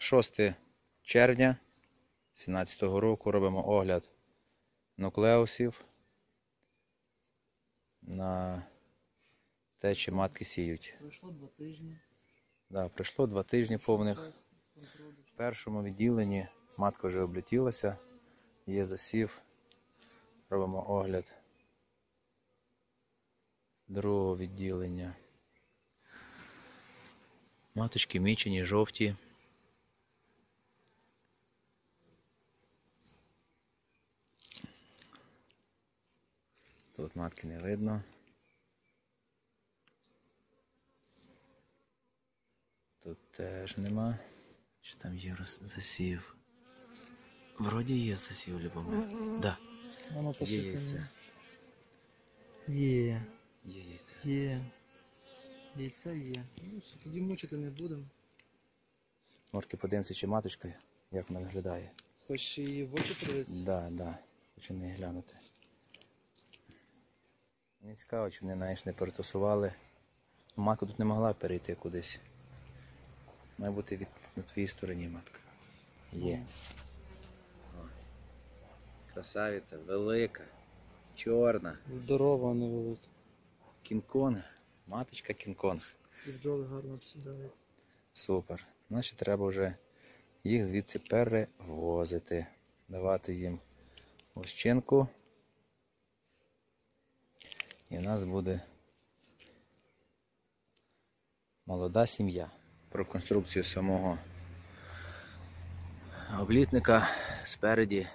6 червня 2017 року робимо огляд нуклеусів на те, чи матки сіють. Пройшло два тижні. Да, пройшло два тижні повних. В першому відділенні матка вже облетілася, є засів. Робимо огляд другого відділення. Маточки мічені, жовті. Тут матки не видно. Тут теж нема. Чи там є засів? Вроді є засів, Любомир. Да, Воно є яйце. Є, Є яйце. є. Яйця є. Ну, тоді мучити не будемо. Матки подивимося, чи маточка, як вона виглядає. Хоч її в очі подивитися. Да, да. Хочу не глянути. Мені цікаво, чи вони знаєш, не перетасували. Ну, Матка тут не могла перейти кудись. Має бути від, на твоїй стороні матка. Є. О. Красавиця, велика, чорна. Здорова, а не велика. Кінг-Конг. Маточка Кінг-Конг. І бджоли гарно обсідають. Супер. Значить, треба вже їх звідси перевозити. Давати їм ощинку. І в нас буде молода сім'я. Про конструкцію самого облітника спереді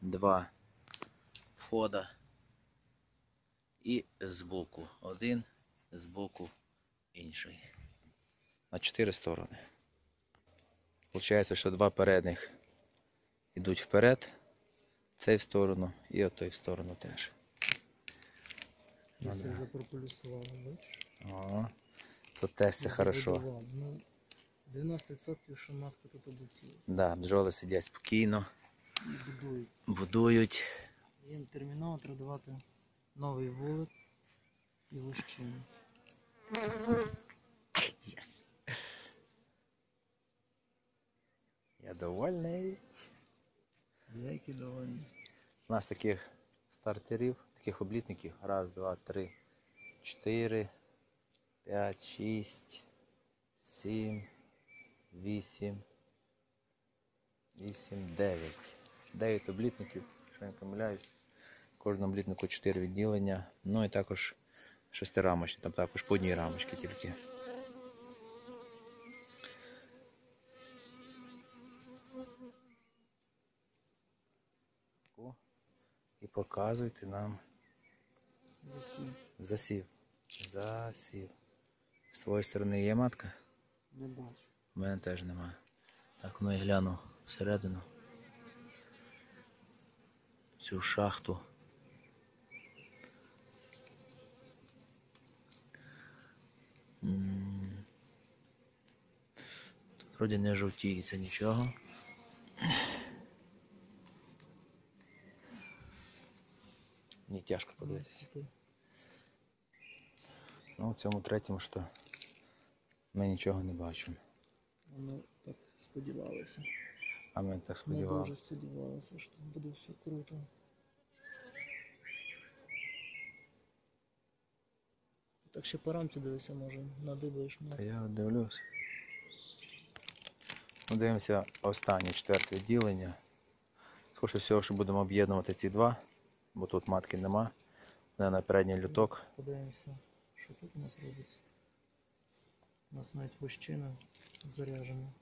два входа і збоку один, збоку інший на чотири сторони. Получається, що два передніх йдуть вперед, цей в сторону і отой в сторону теж. Ну, да. вже прополюсували, бачиш? О, тут теж це хорошо. Забудував. Ну, 90% що матка тут облетілася. Да, бджоли сидять спокійно, І будують. будують. Їм терміново треба давати новий вулик і вощину. Yes. Я довольний. Які довольні. У нас таких стартерів, таких облітників. Раз, два, три, чотири, п'ять, шість, сім, вісім, вісім, дев'ять. Дев'ять облітників, якщо не помиляюсь. Кожному облітнику чотири відділення. Ну і також шестирамочні, там також по одній рамочці тільки. І показуйте нам Засів. засів. Засів. З твоєї сторони є матка? Не бачу. У мене теж нема. Так ну і гляну всередину. Цю шахту. Тут вроді не жовтіється нічого. Мені тяжко подивитися. Ну, в цьому третьому що ми нічого не бачимо. Воно так сподівалося. А ми так Ми сподівалися. дуже сподівалися, що буде все круто. Так ще по рамці дивися, може, надибаєш Та я дивлюсь. Ну, дивимося останнє четверте відділення. Скоріше всього, що будемо об'єднувати ці два, бо тут матки нема. Вони на передній люток. Подивимося, що тут у нас робиться. У нас навіть вощина заряджена.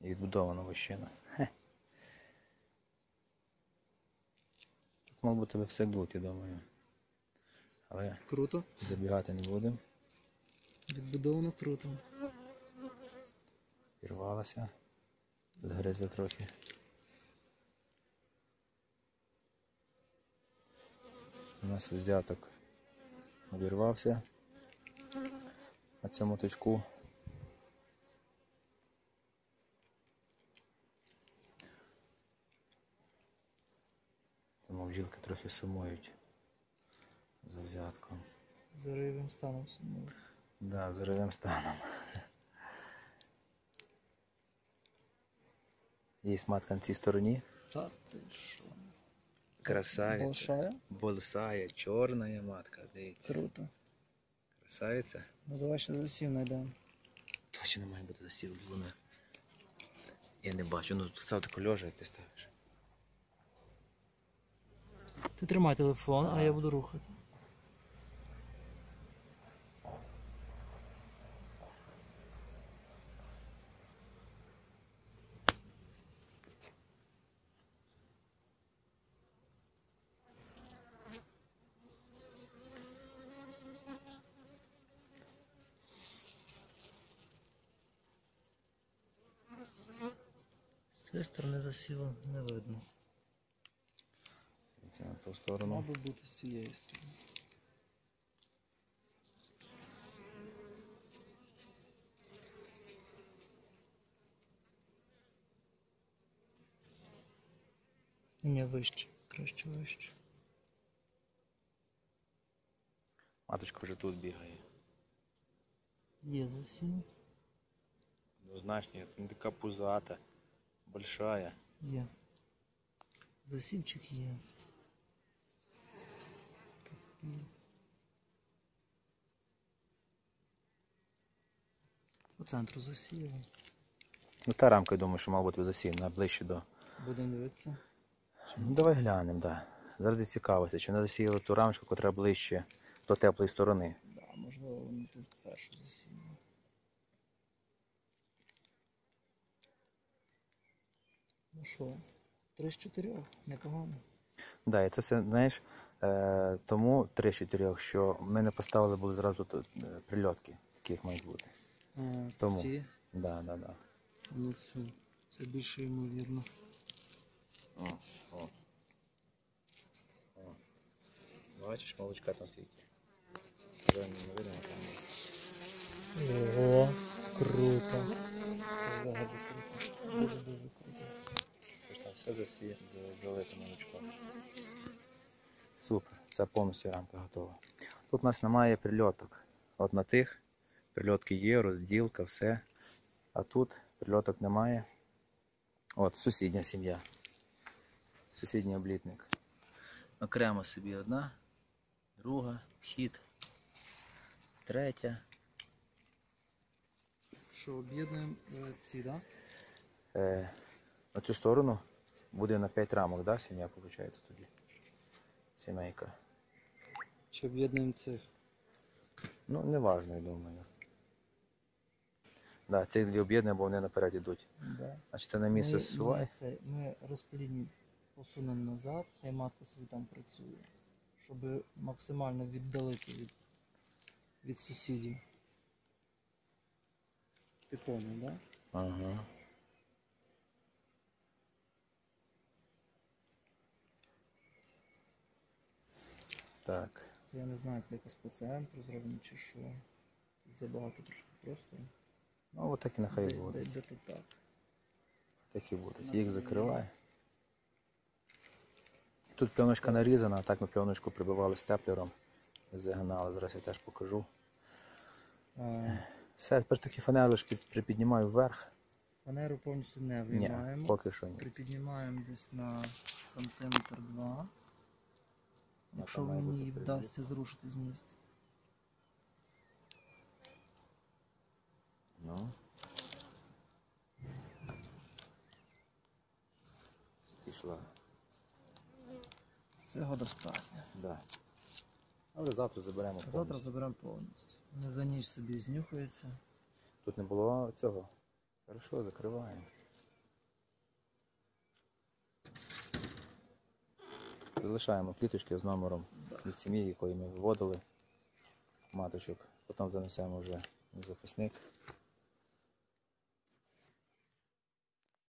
І відбудована вощина. Хе. Тут мав би тебе все бути, думаю. Але Круто. забігати не будемо. Відбудовано круто. Пірвалася. Згризли трохи. У нас взяток обірвався на цьому точку. Тому бджілки трохи сумують за взятком. заривим станом самим. Да, з ревим станом. Є матка на цій стороні. Та ти що? Красавиця. Большая? Болсая, чорна матка, дивіться. Круто. Красавиця. Ну давай ще засів знайдемо. Точно має бути засів двома. Я не бачу, ну став тако льожа, як ти ставиш. Ти тримай телефон, а я буду рухати. Цієї сторони засілу не видно. Це на ту сторону. Би бути з цієї сторони. Ні, вище, краще вище. Маточка вже тут бігає. Є засів, Однозначно, не така пузата, большая. є. Засівчик є. По центру засів. Ну та рамка, я думаю, що мав бути засів, ближче до. Будемо дивитися. Ну давай глянемо, да. Заради цікавості, чи не засіяли ту рамочку, котра ближче до теплої сторони. Да, можливо, вони тут першу засіяли. Ну що, три з чотирьох, непогано. Да, і це все, знаєш, е, тому 3 з 4, що ми не поставили були зразу тут е, прильотки, яких мають бути. А, Тому. Ці, Да, да, да. ну це, це більше ймовірно. О, о. О. Бачиш, молочка там стоїть. Вже не видно там. Ого, круто. Це взагалі круто. Дуже-дуже круто. Все засіє, залите молочко. Супер, це повністю рамка готова. Тут у нас немає прильоток. От на тих прильотки є, розділка, все. А тут прильоток немає. От, сусідня сім'я. Сусідній облітник. Окремо собі одна, друга, вхід, третя. Що, об'єднуємо е, ці, так? Да? Е, на цю сторону буде на 5 рамок, да, сім'я виходить тоді. Сімейка. Чи об'єднуємо цих? Ну, не важно, я думаю. Да, цих дві об'єднання, бо вони наперед йдуть. Да. Значить, ти на місце зсувай. ми, ми розплідні посунемо назад, хай матка собі там працює, щоб максимально віддалити від, від сусідів. Ти поняв, да? Ага. Так. Це я не знаю, це якось по центру зроблено чи що. Тут забагато трошки просто. Ну, от так і нехай Де- буде. де- де тут так. Так і буде. Їх закривай. Тут пленочка нарізана, а так ми пленочку прибивали степлером. Загинали, зараз я теж покажу. А, Все, тепер такі лише під, припіднімаю вверх. фанеру повністю не Ні, виймаємо. поки що ні. Припіднімаємо десь на сантиметр два. Якщо мені вдасться зрушити з місця. Ну. Пішла. Цього достатньо. Да. А вже завтра заберемо. повністю. Завтра заберемо повністю. Не за ніч собі знюхається. Тут не було цього. Хорошо, закриваємо. Залишаємо пліточки з номером від сім'ї, якої ми виводили маточок. Потім занесемо вже в записник.